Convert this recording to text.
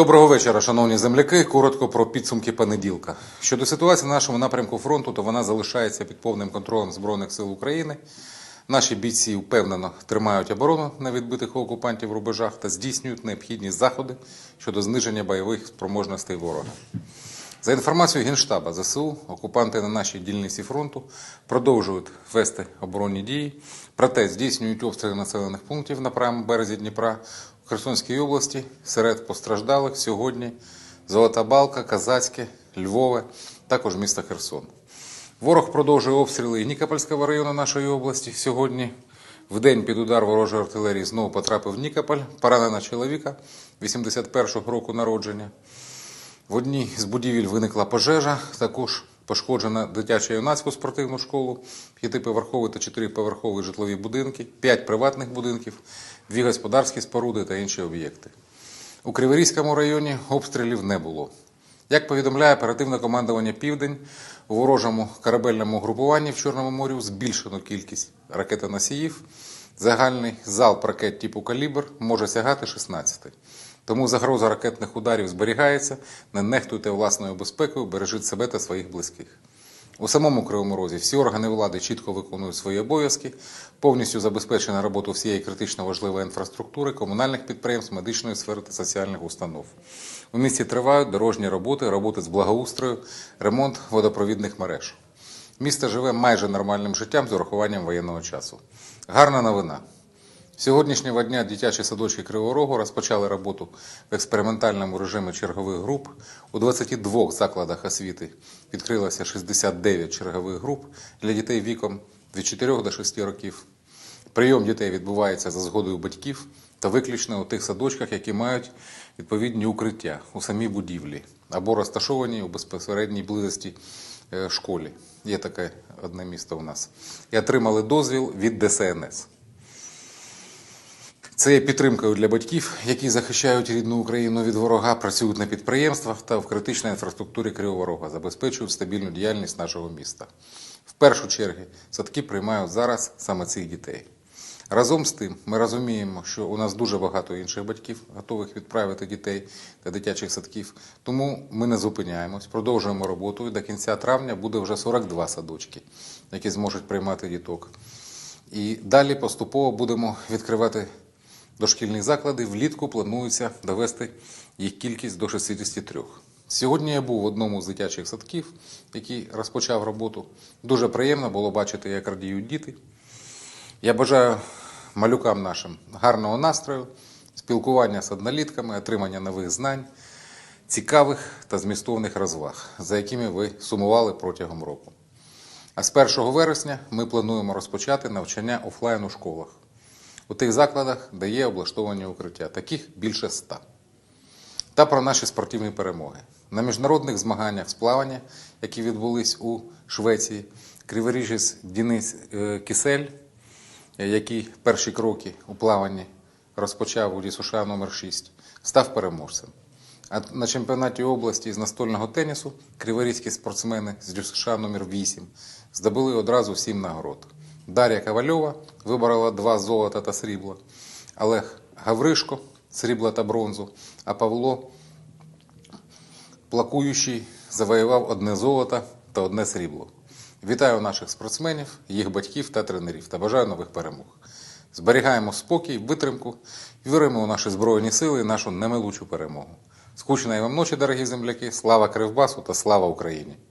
Доброго вечора, шановні земляки. Коротко про підсумки понеділка. Щодо ситуації на нашому напрямку фронту, то вона залишається під повним контролем Збройних сил України. Наші бійці впевнено тримають оборону на відбитих окупантів рубежах та здійснюють необхідні заходи щодо зниження бойових спроможностей ворога. За інформацією Генштаба ЗСУ, окупанти на нашій дільниці фронту продовжують вести оборонні дії, проте здійснюють обстріли населених пунктів на правому березі Дніпра Херсонській області. Серед постраждалих сьогодні Золота Балка, Казацьке, Львове, також місто Херсон. Ворог продовжує обстріли і Нікопольського району нашої області. Сьогодні в день під удар ворожої артилерії знову потрапив Нікополь, поранена чоловіка 81-го року народження. В одній з будівель виникла пожежа, також пошкоджена дитяча юнацьку спортивну школу, п'ятиповерховий та чотириповерхові житлові будинки, п'ять приватних будинків, дві господарські споруди та інші об'єкти. У Криворізькому районі обстрілів не було. Як повідомляє оперативне командування Південь, у ворожому корабельному групуванні в Чорному морі збільшено кількість ракетоносіїв. Загальний залп ракет типу калібр може сягати 16. Тому загроза ракетних ударів зберігається. Не нехтуйте власною безпекою, бережіть себе та своїх близьких. У самому Кривому Розі всі органи влади чітко виконують свої обов'язки, повністю забезпечена робота всієї критично важливої інфраструктури, комунальних підприємств, медичної сфери та соціальних установ. У місті тривають дорожні роботи, роботи з благоустрою, ремонт водопровідних мереж. Місто живе майже нормальним життям з урахуванням воєнного часу. Гарна новина. Сьогоднішнього дня дитячі садочки Кривого Рогу розпочали роботу в експериментальному режимі чергових груп. У 22 закладах освіти відкрилося 69 чергових груп для дітей віком від 4 до 6 років. Прийом дітей відбувається за згодою батьків та виключно у тих садочках, які мають відповідні укриття у самій будівлі або розташовані у безпосередній близості е, школі. Є таке одне місто у нас. І отримали дозвіл від ДСНС. Це є підтримкою для батьків, які захищають рідну Україну від ворога, працюють на підприємствах та в критичній інфраструктурі Кривого Рога, забезпечують стабільну діяльність нашого міста. В першу чергу садки приймають зараз саме цих дітей. Разом з тим, ми розуміємо, що у нас дуже багато інших батьків, готових відправити дітей до дитячих садків. Тому ми не зупиняємось, продовжуємо роботу. І до кінця травня буде вже 42 садочки, які зможуть приймати діток. І далі поступово будемо відкривати дошкільні заклади. Влітку планується довести їх кількість до 63. Сьогодні я був в одному з дитячих садків, який розпочав роботу. Дуже приємно було бачити, як радіють діти. Я бажаю малюкам нашим гарного настрою, спілкування з однолітками, отримання нових знань, цікавих та змістовних розваг, за якими ви сумували протягом року. А з 1 вересня ми плануємо розпочати навчання офлайн у школах, у тих закладах, де є облаштовані укриття, таких більше ста. Та про наші спортивні перемоги. На міжнародних змаганнях з плавання, які відбулись у Швеції, криворіжець Діnis е, Кісель, е, який перші кроки у плаванні розпочав у Лісуша номер 6 став переможцем. А на чемпіонаті області з настольного тенісу криворізькі спортсмени з Дюсша номер 8 здобули одразу сім нагород. Дар'я Ковальова виборола два золота та срібла, Олег Гавришко срібла та бронзу, а Павло Плакуючий завоював одне золото та одне срібло. Вітаю наших спортсменів, їх батьків та тренерів та бажаю нових перемог. Зберігаємо спокій, витримку, віримо у наші збройні сили і нашу немилучу перемогу. Скучної вам ночі, дорогі земляки! Слава Кривбасу та слава Україні!